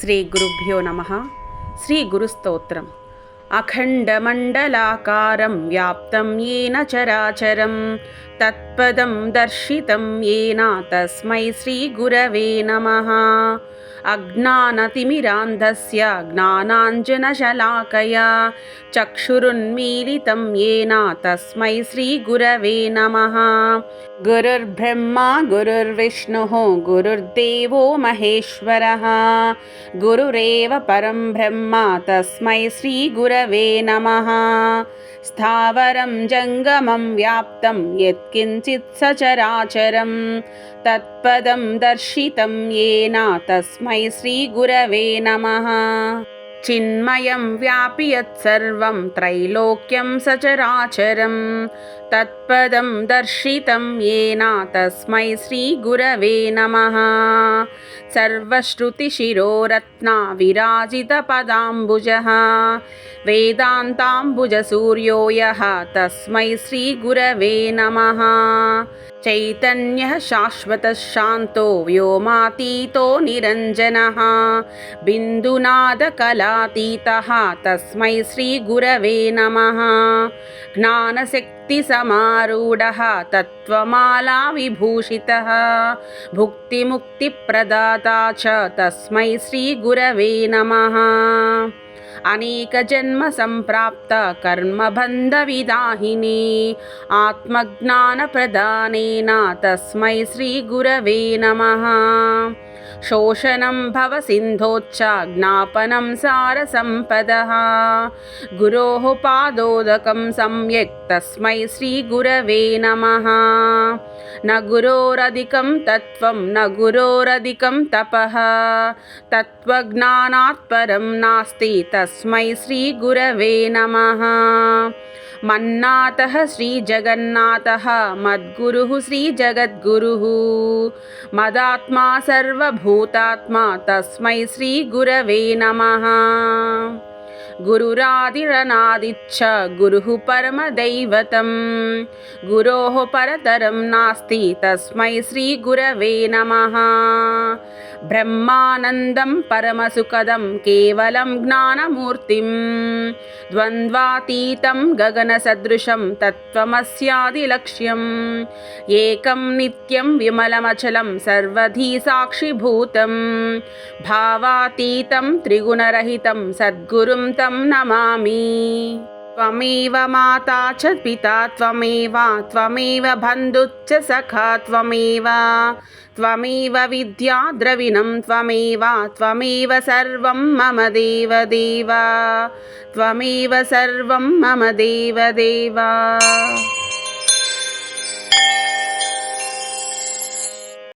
శ్రీ గురుభ్యో నమ. శ్రీ గురుస్తోత్రం. अखण्डमण्डलाकारं व्याप्तं येन चराचरं तत्पदं दर्शितं येन तस्मै श्रीगुरवे नमः। अज्ञानतिमिरान्धस्य ज्ञानाञ्जनशलाकया चक्षुरुन्मीलितं येन तस्मै श्रीगुरवे नमः। गुरुर्ब्रह्मा गुरुर्विष्णुः गुरुर्देवो महेश्वरः। गुरुरेव परं ब्रह्म तस्मै श्रीगुर गुरवे नमः। स्थावरं जङ्गमं व्याप्तं यत्किञ्चित् सचराचरं। तत्पदं दर्शितं येन तस्मै श्रीगुरवे नमः। चिन्मयं व्यापियत् सर्वं त्रैलोक्यं सचराचरं तत्पदं दर्शितं येन तस्मै श्रीगुरवे नमः। सर्वश्रुतिशिरोरत्ना विराजितपदाम्बुजः वेदान्ताम्बुजसूर्यो यः तस्मै श्रीगुरवे नमः। चैतन्यः शाश्वतः शान्तो व्योमातीतो निरञ्जनः, बिन्दुनादकलातीतः तस्मै श्रीगुरवे नमः। ज्ञानशक्तिसमारूढः, तत्त्वमालाविभूषितः, भुक्तिमुक्तिप्रदाता च तस्मै श्रीगुरवे नमः। అనేకజన్మ సంప్రాప్త కర్మబంధ విదాహిని ఆత్మజ్ఞాన ప్రదానేన తస్మై శ్రీ గురవే నమः శోషణం భవ సింధోచ్చాజ్ఞాపనం సారసంపదः గురోः పాదోదకం సమ్యక్ తస్మై శ్రీగురవే నమः न గురోరధికం తత్వం న గురోరధికం తపః తత్వజ్ఞానాత్పరం నాస్తి తస్మై శ్రీగురవే నమః మన్నాత శ్రీజగన్నాథ మద్గురు శ్రీజగద్గురు మదాత్మా సర్వభూతాత్మా. తస్మై శ్రీగురవే నమ. गुरुरादिरनादिच्छ गुरुः परमदैवतं गुरोः परतरं नास्ति तस्मै श्रीगुरवे नमः ब्रह्मानन्दं परमसुखदं केवलं ज्ञानमूर्तिं द्वन्द्वातीतं गगनसदृशं तत्त्वमस्यादिलक्ष्यम् एकं नित्यं विमलमचलं सर्वधी साक्षिभूतं भावातीतं त्रिगुणरहितं सद्गुरुं तं नमामि त्वमेव माता च पिता त्वमेव त्वमेव बन्धुश्च सखा त्वमेव त्वमेव विद्या द्रविणं त्वमेव त्वमेव सर्वं मम देवदेव त्वमेव सर्वं मम देवदेव